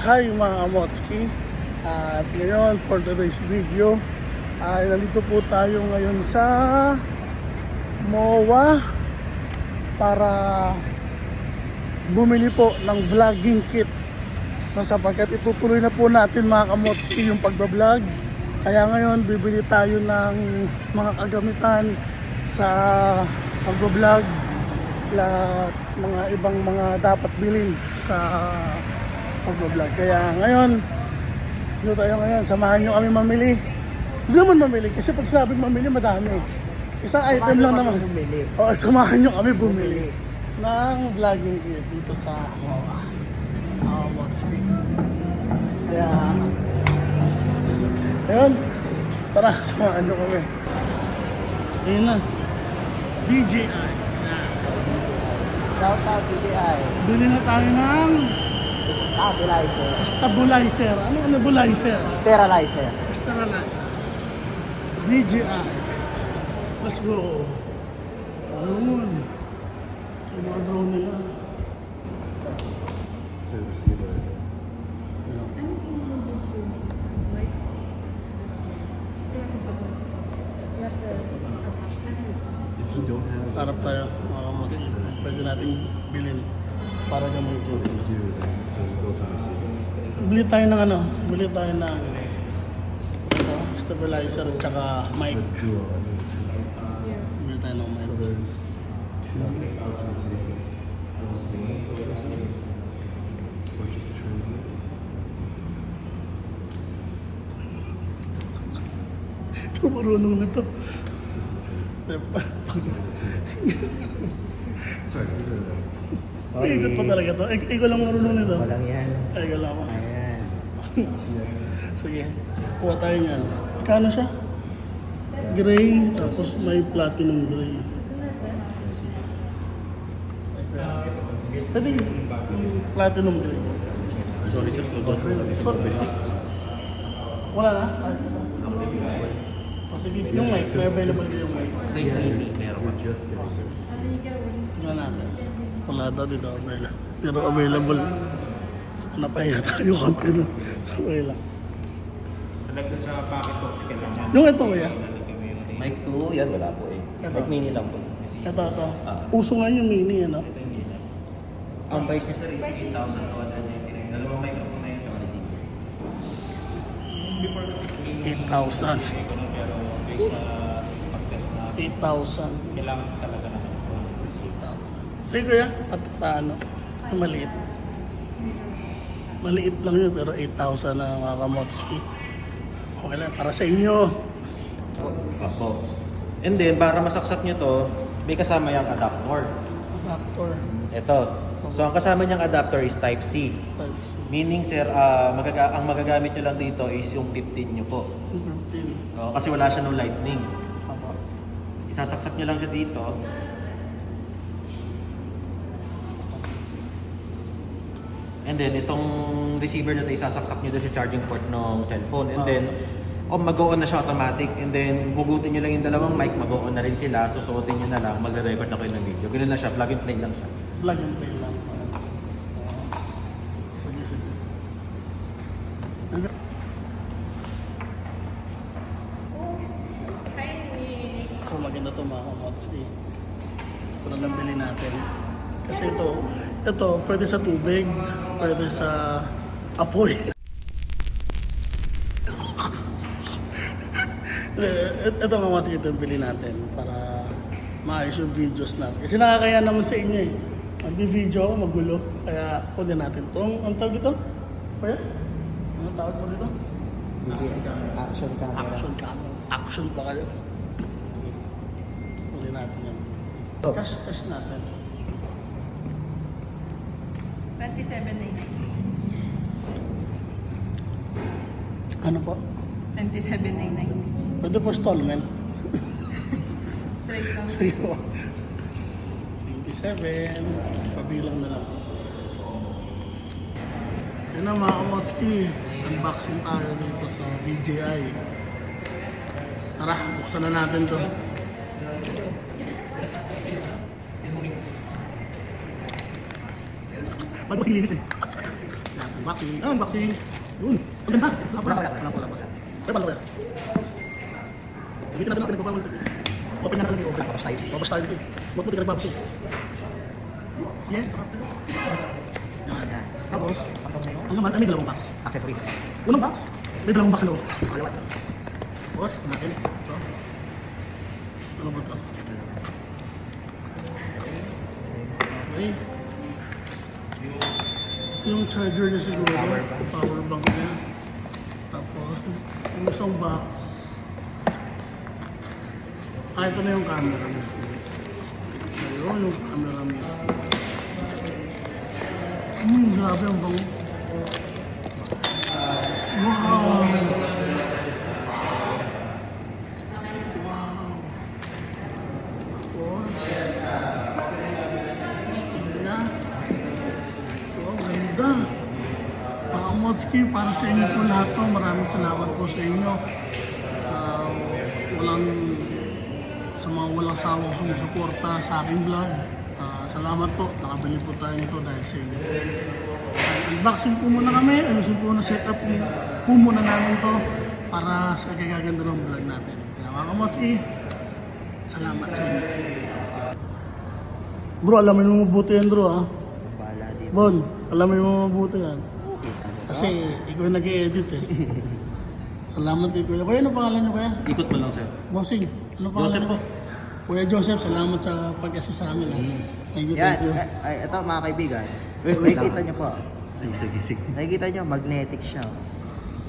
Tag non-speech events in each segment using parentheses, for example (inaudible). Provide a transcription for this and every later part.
Hi mga Amotski. At ngayon for today's video ay nandito po tayo ngayon sa MOA para bumili po ng vlogging kit. No, sapagkat itutuloy na po natin mga Kamotski yung pagbablog. Kaya ngayon bibili tayo ng mga kagamitan sa pagbablog. Lahat mga ibang mga dapat bilhin sa pagbablog. Kaya ngayon, dito tayo ngayon, samahan nyo kami mamili. Hindi naman mamili, kasi pag sinabing mamili, madami. Isang item lang naman. Bumili. O, samahan nyo kami bumili ng vlogging gear dito sa MOA. Uh, Motski. Kaya, ayun, tara, samahan nyo kami. Ayun na, DJI. Shout out BDI. Bili na tayo ng Stabilizer. stabilizer. Ano ang nebulizer? Sterilizer. Sterilizer. DJI. Let's go. Ayun. Yung mga drone nila. Have it, Tarap tayo. Mga kamots. Pwede nating bilhin para gamitin. what you go to receiver. Bili tayo ng ano? Bili tayo ng ito, stabilizer at saka mic. The two. Bili tayo ng mic. The. Ito marunong na to. This (laughs) Sorry, are the. Ikot pa talaga to. Ik ikaw lang marunong nito. Walang yan. Ay, ikaw lang ako. Ayan. (laughs) Sige, kuha tayo niyan. Kano siya? Gray, tapos may platinum gray. Pwede yung platinum gray. Sorry, sir. So Wala na? Ay, O sige, yung mic, may available yung mic. We're just getting this. Tingnan natin. Wala daw dito available. Pero available. Napahinga tayo konti nun. Okay lang. Nalagyan sa packet po kasi kailangan. Yung ito kuya. Mic 2, yan wala po eh. Ito. Mic mini lang po. Ito, ito. Ah. Uso nga yung mini, ano? Ang price niya sir is 8,299. Dalawang microphone na yun, tsaka receiver. Before kasi 8,000. ganun pero based sa pag-test na 8,000. kailangan talaga na receive. Sige kuya, at paano? Maliit. Maliit lang yun, pero 8,000 na mga kamotski. Okay lang, para sa inyo. Opo. And then, para masaksak nyo to, may kasama yung adapter. Adapter. Ito. So, ang kasama niyang adapter is Type-C. Type C. Meaning, sir, ah, magaga- ang magagamit nyo lang dito is yung 15 nyo po. 15. Oo, kasi wala siya ng lightning. Apa. Isasaksak nyo lang siya dito. And then, itong receiver na ito, isasaksak nyo doon sa charging port ng cellphone. And Ah. then, oh, mag-on na siya automatic. And then, hugutin nyo lang yung dalawang mic, mag-on na rin sila. Susuotin nyo na lang, magre-record na kayo ng video. Ganun lang siya, plug and play lang siya. Plug and play lang. Sige, sige. So maganda to mga kamotski. Ito na lang bilhin natin. Kasi ito, ito pwede sa tubig, pwede sa apoy. (laughs) Eh, ito mga kamotski ito bilhin natin para maayos yung videos natin. Kasi nakakaya naman sa inyo eh. Mag-video ako, magulo. Kaya kunin natin itong, ang tawag ito? Kuya? Anong tawag mo dito? Action camera. Action camera. Action pa kayo. Kunin natin yan. Oh. Cash, cash natin. 27.99. Ano po? 27.99. Pwede po installment. (laughs) Straight lang. Sige po. 27. Pabilang na lang. Yun na mga kamotski. Unboxing tayo dito sa DJI. Tara, buksan na natin to. Ba't mo kilinis eh? Unboxing. Ah, unboxing. Yun. Ang ganda. Wala pa. Wala pa. Wala pa. Kaya pala kaya. Hindi natin ang pinagbabawal. Open na natin yung open. Babas tayo. Babas tayo dito. Huwag mo tingnan babas eh. Yes. Tapos, ang naman, ay may dalawang box. Accessories. Unang box, may dalawang box sa loob. Tapos, natin. Ito. Ano ba ito? Okay. Ito yung charger niya siguro. Power bank. Power bank niya. Tapos, yung isang box. Ah, ito na yung camera mismo. Ayun, yung camera mismo. Hmm, grabe ang bango. Wow! Wow! Tapos, stick na. Wow, ganda. Mga Motski, para sa inyo po lahat to. Maraming salamat po sa inyo. Ah, walang sa mga walang sawang sumusuporta sa aking vlog. Ah, salamat po. Nakabili po tayo nito dahil sa inyo. Unboxing po muna kami, ayusin po na setup po muna namin to para sa gagaganda ng vlog natin. Kaya mga kamotsi, salamat sa inyo. Bro, alamin mo mabuti yan bro ha. Bon, alamin mo mabuti yan. Kasi ikaw yung nag-i-edit eh. (laughs) Salamat kay Kuya. Kuya, ano pangalan niyo Kuya? Ikot mo lang, sir. Bossing, ano pangalan Joseph po. Kuya Joseph, salamat sa pag-assist sa amin. ha. Thank you, Yan. thank you. Ay, ito mga kaibigan. (laughs) Wait, wait lang. Nakikita niyo po. Ay, sige, sige. Nakikita niyo, magnetic siya. oh.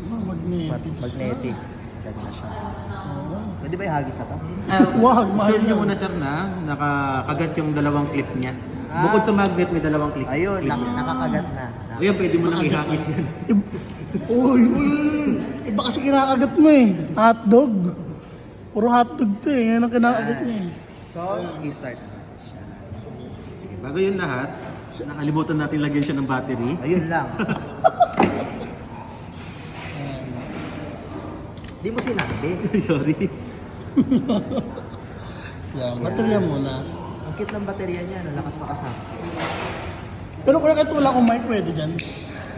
Oh, magnetic. Mag- magnetic. Ganda siya. Oo. Pwede ba ihagis na to? Wag, mahal Sure niyo yan. muna, sir, na nakakagat yung dalawang clip niya. Ah. Bukod sa magnet, may dalawang clip. Ayun, clip. nak- nakakagat na. O yan, pwede mo nang ihagis yan. Uy, uy. Iba kasi kinakagat mo eh. Hotdog. Puro hotdog to eh. Ngayon ang kinakagat niya eh. So, i-start na natin siya. Sige, bago yun lahat, nakalimutan natin lagyan siya ng battery. Ayun lang. (laughs) Di mo sinabi. Sorry. Yan, baterya muna. Ang cute ng baterya niya, ang lakas makasama. Pero kaya kahit wala akong mic, pwede dyan.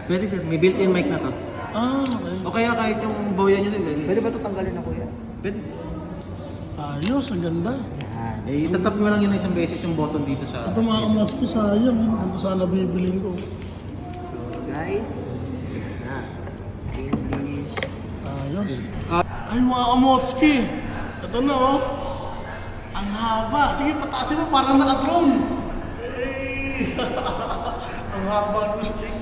Pwede, sir. May built-in mic na to. Ah, okay. O kaya kahit yung boyan nyo din, pwede. Pwede ba ito tanggalin na kuya? Pwede. Ayos, ang ganda. Yan. Eh, itatap mo lang yun isang beses yung button dito sa... Ito mga kamotsi, sayang. Ito sana bibiling ko. So, guys, na. English. Ayos. Ay, mga kamotski. Ito na oh. Ang haba. Sige, pataasin mo parang naka-drone. Hey! (laughs) ang haba ng stick.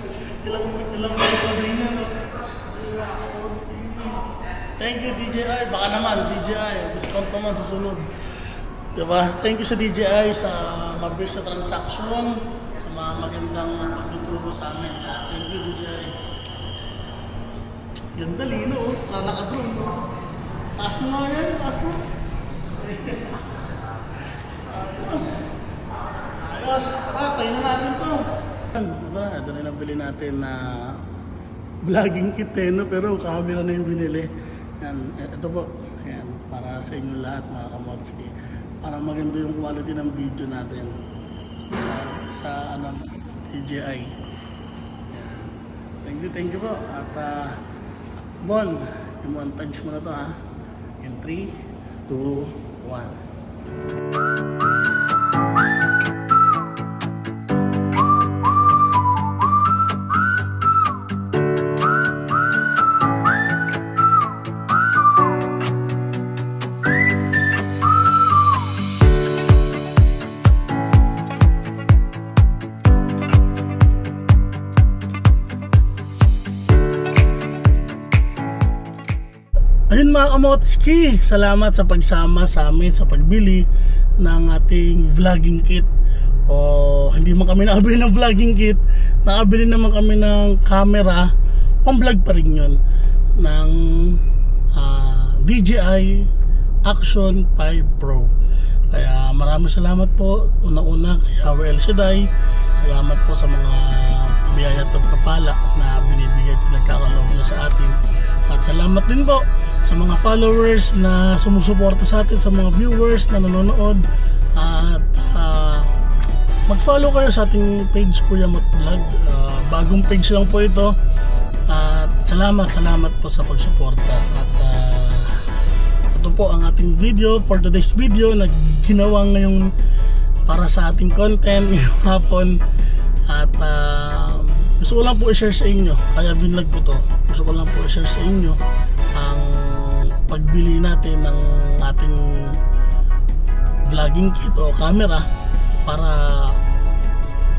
Ilang, ilang metro din yan. oh. Ay, mga kamotski. Thank you, DJI. Baka naman, DJI. Discount naman susunod. Diba? Thank you sa DJI sa mabilis na transaction, sa mga magandang pagtuturo sa amin. Ah, Thank you, DJI. Ganda lino, oh. Oh. Taas mo nga yan, taas mo. Ayos. Ayos. Tara, tayo na natin to. Ito na, ito na nabili natin na vlogging kit eh, no? pero camera na yung binili. Yan, eh, ito po. Yan, para sa inyo lahat mga kamotski. Para maganda yung quality ng video natin sa, sa ano, DJI. Yan. Thank you, thank you po. At uh, Bon, yung montage mo na to ha. In 3, 2, 1. Mga kamotski, salamat sa pagsama sa amin sa pagbili ng ating vlogging kit. O hindi man kami nakabili ng vlogging kit, nakabili naman kami ng camera, pang-vlog pa rin yun, ng ah, DJI Action 5 Pro. Kaya maraming salamat po, una-una kay El Shaddai, salamat po sa mga biyaya at pagpapala na binibigay pinagkakaloob niyo sa atin. At salamat din po sa mga followers na sumusuporta sa atin, sa mga viewers na nanonood. At ah, mag-follow kayo sa ating page Kuya Mot Vlog. Ah, bagong page lang po ito. At salamat, salamat po sa pagsuporta. At ah, ito po ang ating video for today's video na ginawa ngayong para sa ating content (laughs) ngayong hapon. At ah, gusto ko lang po i-share sa inyo. Kaya binlog ko to. Gusto ko lang po i-share sa inyo ang pagbili natin ng ating vlogging kit o camera para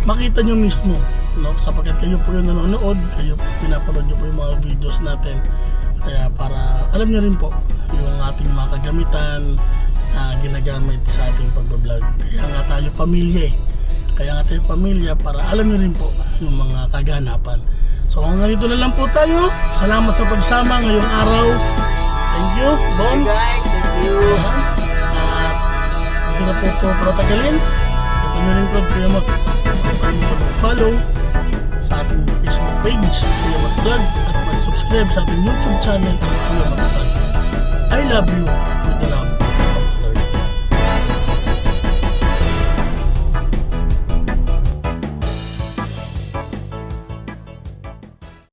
makita nyo mismo no? sapagkat kayo po yung nanonood kayo pinapanood nyo po yung mga videos natin. Kaya para alam nyo rin po yung ating mga kagamitan na ginagamit sa ating pagbablog. Kaya nga tayo pamilya eh. Kaya nga tayo pamilya para alam nyo rin po yung mga kaganapan. So hanggang dito na lang po tayo. Salamat sa pagsama ngayong araw thank you Don guys, thank you. at hindi na po ito patagalin. Ito nyo rin po, Kuya Mat. Follow sa ating Facebook page, Kuya Vlog, at mag-subscribe sa ating YouTube channel, Kuya Vlog. I love you love